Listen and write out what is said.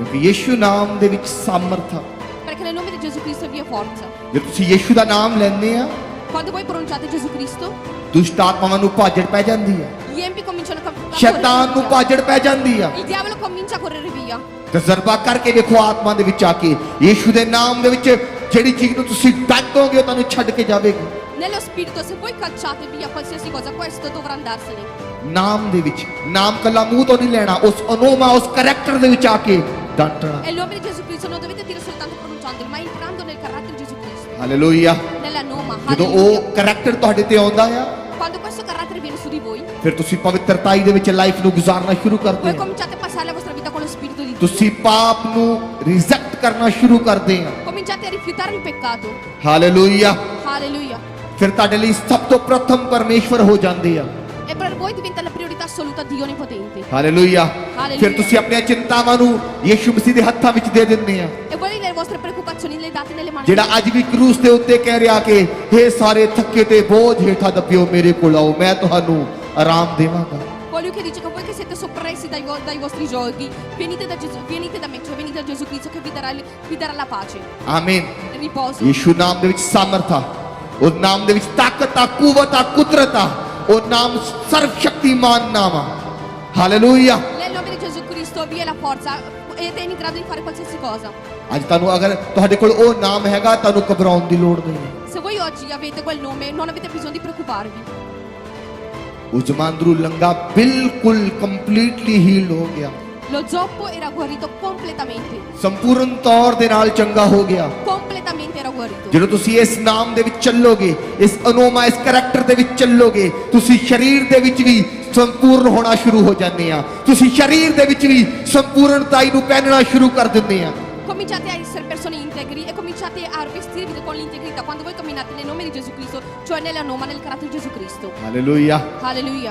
ਕਿਉਂਕਿ ਯੇਸ਼ੂ ਨਾਮ ਦੇ ਵਿੱਚ ਸਮਰਥ ਹੈ ਪਰਖ ਲੈ ਨੋਮੇ ਦੇ ਯੇਸ਼ੂ ਕ੍ਰਿਸਤੋ ਵੀ ਫੋਰਸਾ ਜੇ ਤੁਸੀਂ ਯੇਸ਼ੂ ਦਾ ਨਾਮ ਲੈਂਦੇ ਆ ਕਦ ਕੋਈ ਪ੍ਰੋਨਚਾਤੇ ਯੇਸ਼ੂ ਕ੍ਰਿਸਟ ਦੁਸ਼ਟ ਆਤਮਾਵਾਂ ਨੂੰ ਭਾਜੜ ਪੈ ਜਾਂਦੀ ਹੈ ਯੇਮਪੀ ਕਮਿੰਚਨ ਸ਼ੈਤਾਨ ਨੂੰ ਭਾਜੜ ਪੈ ਜਾਂਦੀ ਆ ਇਹ ਦਿਆਵਲ ਕਮਿੰਚਾ ਕਰ ਰਹੀ ਆ ਤਜਰਬਾ ਕਰਕੇ ਦੇਖੋ ਆਤਮਾ ਦੇ ਵਿੱਚ ਆ ਕੇ ਯੇਸ਼ੂ ਦੇ ਨਾਮ ਦੇ ਵਿੱਚ ਜਿਹੜੀ ਚੀਜ਼ ਨੂੰ ਤੁਸੀਂ ਟੱਕੋਗੇ ਉਹ ਤੁਹਾਨੂੰ ਛੱਡ ਕੇ ਜਾਵੇਗੀ ਨੇਲੋ ਸਪੀਰਟੋ ਸੇ ਕੋਈ ਕੱਚਾਤੇ ਵੀ ਆ ਕੋਈ ਕੋਈ ਕੋਈ ਇਸ ਤੋਂ ਵਰੰਦਾਰ ਸੇ ਨਾਮ ਦੇ ਵਿੱਚ ਨਾਮ ਕੱਲਾ ਮੂੰਹ ਤੋਂ ਨਹੀਂ ਲੈਣਾ ਉਸ ਅਨੋਮਾ ਉਸ ਕੈਰੈਕਟਰ ਦੇ ਵਿੱਚ ਆ ਕੇ Dantana. È l'uomo di Gesù Cristo, non dovete dire soltanto pronunciandolo, ma entrando nel carattere di Gesù Cristo, hallelujah nella noma. ਜਦੋਂ Alleluia. ਉਹ ਕੈਰੈਕਟਰ ਤੁਹਾਡੇ ਤੇ ਆਉਂਦਾ ਆ Quando questo carattere viene su di voi, per tu ਫਿਰ ਤੁਸੀਂ ਪਵਿੱਤਰਤਾਈ deve ਵਿੱਚ life no ਗੁਜ਼ਾਰਨਾ shuru karte. voi cominciate a passare la vostra vita con lo Spirito di Dio. Tu si pap no reject karna shuru karte. Cominciate a rifiutare il peccato. Hallelujah Alleluia. ਫਿਰ ਤੁਹਾਡੇ ਲਈ ਸਭ ਤੋਂ ਪ੍ਰਥਮ ਪਰਮੇਸ਼ਵਰ ਹੋ ਜਾਂਦੇ ਆ ਇਹ ਪਰ E per voi diventa la priorità assoluta Dio Onnipotente. Hallelujah ਫਿਰ ਤੁਸੀਂ ਆਪਣੇ ਚ ਦਾਤਾਵਾਂ ਨੂੰ ਯਿਸੂ ਮਸੀਹ ਦੇ ਹੱਥਾਂ ਵਿੱਚ ਦੇ ਦਿੰਦੇ ਆ E quelle delle vostre preoccupazioni le date nelle mani di ਜਿਹੜਾ ਅੱਜ ਵੀ ਕਰੂਸ ਦੇ ਉੱਤੇ ਕਹਿ ਰਿਹਾ ਕਿ हे ਸਾਰੇ ਥੱਕੇ ਤੇ ਬੋਝ ਹੇਠਾਂ ਦੱਬਿਓ ਮੇਰੇ ਕੋਲ ਆਓ ਮੈਂ ਤੁਹਾਨੂੰ ਆਰਾਮ ਦੇਵਾਂਗਾ Dio. Colui che dice che voi che siete soppressi dai, vo- dai vostri giochi, venite da Gesù, venite da me, cioè venite da Gesù Cristo che vi darà, il- vi darà la pace, ਆਮੀਨ il riposo. ਯਿਸੂ ਨਾਮ ਦੇ ਵਿੱਚ ਸਮਰਥ ਆ ਉਸ ਨਾਮ ਦੇ ਵਿੱਚ ਤਾਕਤ ਆ ਕੂਵਤ ਆ ਕੁਦਰਤ ਆ ਉਹ ਨਾਮ ਸਰਵ ਸ਼ਕਤੀਮਾਨ ਨਾਮ ਆ hallelujah Gesù Cristo vi è la forza ed è in grado di fare qualsiasi cosa. ਅੱਜ ਤੁਹਾਨੂੰ ਅਗਰ ਤੁਹਾਡੇ ਕੋਲ ਉਹ ਨਾਮ ਹੈਗਾ ਤੁਹਾਨੂੰ ਘਬਰਾਉਣ ਦੀ ਲੋੜ ਨਹੀਂ Se voi oggi avete quel nome, non avete bisogno di preoccuparvi. ਉਸ ਜਮਾਂਦਰੂ ਲੰਗਾ ਬਿਲਕੁਲ ਕੰਪਲੀਟਲੀ ਹੀਲ ਹੋ Lo zoppo era guarito completamente. ਸੰਪੂਰਨ ਤੌਰ ਦੇ ਨਾਲ ਚੰਗਾ ਹੋ ਗਿਆ Completamente era guarito. ਜਦੋਂ ਤੁਸੀਂ ਇਸ ਨਾਮ ਦੇ ਵਿੱਚ ਚੱਲੋਗੇ ਇਸ ਅਨੋਮਾ ਇਸ ਕੈਰੈਕਟਰ ਦੇ ਵਿੱਚ ਚੱਲੋਗੇ ਤੁਸੀਂ ਸਰੀਰ ਦੇ ਵਿੱਚ ਵੀ ਸੰਪੂਰਨ ਹੋਣਾ ਸ਼ੁਰੂ ਹੋ ਜਾਂਦੇ ਆ ਤੁਸੀਂ ਸਰੀਰ ਦੇ ਵਿੱਚ ਵੀ ਸੰਪੂਰਨਤਾਈ ਨੂੰ ਪਹਿਨਣਾ ਸ਼ੁਰੂ ਕਰ ਦਿੰਦੇ ਆ cominciate a essere persone integri e cominciate a vestirvi con l'integrità quando voi camminate nel nome di Gesù Cristo, cioè nella noma, nel carattere di Gesù Cristo. Alleluia. Alleluia.